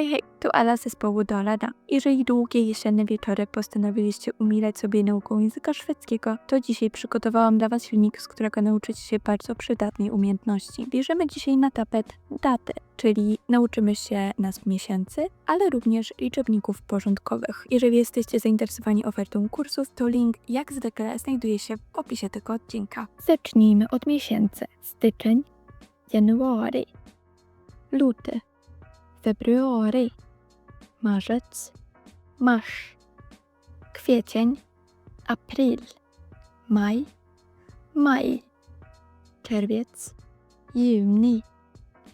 Hej, hej, tu Ala zespołu Dolada. Jeżeli długie jesienne wieczory postanowiliście umilać sobie nauką języka szwedzkiego, to dzisiaj przygotowałam dla Was filmik, z którego nauczycie się bardzo przydatnej umiejętności. Bierzemy dzisiaj na tapet datę, czyli nauczymy się nazw miesięcy, ale również liczebników porządkowych. Jeżeli jesteście zainteresowani ofertą kursów, to link jak zwykle znajduje się w opisie tego odcinka. Zacznijmy od miesięcy. Styczeń, januari, luty, februari, marzec, mars, kwiecień, april, maj, maj, czerwiec, juni,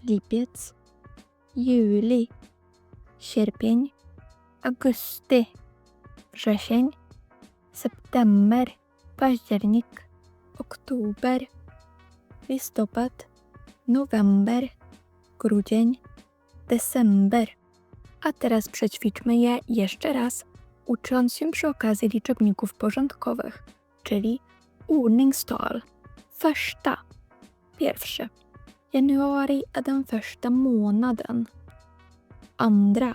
lipiec, juli, sierpień, augusti, wrzesień, september, październik, oktober, listopad, november, grudzień, december. A teraz przećwiczmy je jeszcze raz, ucząc się przy okazji liczebników porządkowych, czyli ordningstal. Första, pierwszy. Januari är den första månaden. Andra,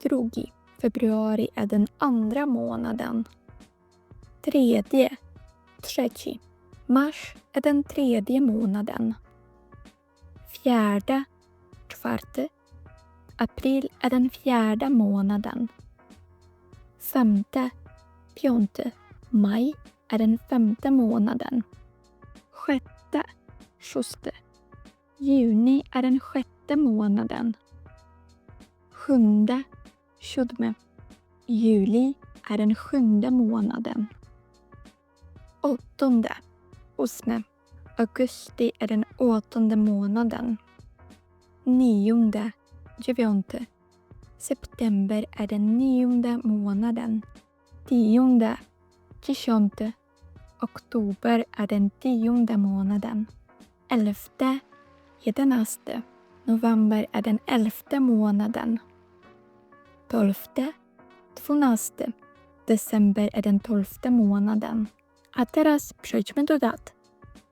drugi. Februari är den andra månaden. Tredje, trzeci. Mars är den tredje månaden. Fjärde, czwarty. April är den fjärde månaden. Femte, pjonte, Maj är den femte månaden. Sjätte, sjuste, Juni är den sjätte månaden. Sjunde, sjudme, Juli är den sjunde månaden. Åttonde, osme, Augusti är den åttonde månaden. Nionde, dziewiąty. September är den nionde månaden. Tionde, dziesiąty. Oktober är den tionde månaden. Elfte, jedenaste. November är den elfte månaden. Tolfte, dwunasty. December är den tolfte månaden. A teraz przejdźmy do dat.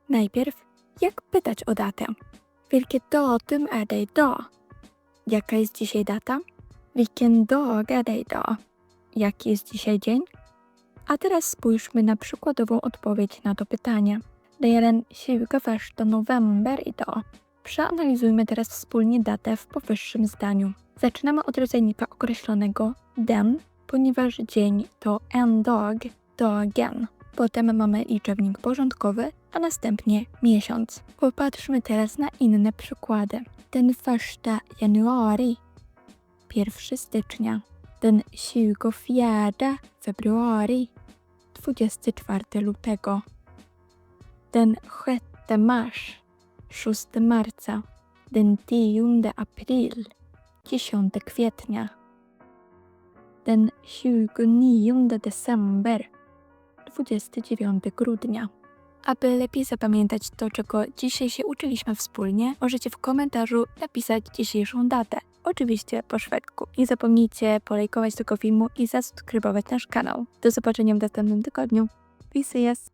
Najpierw, jak pytać o datę? Vilket datum är det idag? Jaka jest dzisiaj data? Är det idag? Jaki jest dzisiaj dzień? A teraz spójrzmy na przykładową odpowiedź na to pytanie. Den 21 november idag. Przeanalizujmy teraz wspólnie datę w powyższym zdaniu. Zaczynamy od rodzajnika określonego den, ponieważ dzień to en dag, dagen. Potem mamy liczebnik porządkowy, a następnie miesiąc. Popatrzmy teraz na inne przykłady. Den första januari, 1 stycznia. Den 24 februari, 24 lutego. Den 6 mars, 6 marca. Den 10 april, 10 kwietnia. Den 29 december, 29 grudnia. Aby lepiej zapamiętać to, czego dzisiaj się uczyliśmy wspólnie, możecie w komentarzu napisać dzisiejszą datę. Oczywiście po szwedzku. Nie zapomnijcie polajkować tego filmu i zasubskrybować nasz kanał. Do zobaczenia w następnym tygodniu. Vi ses!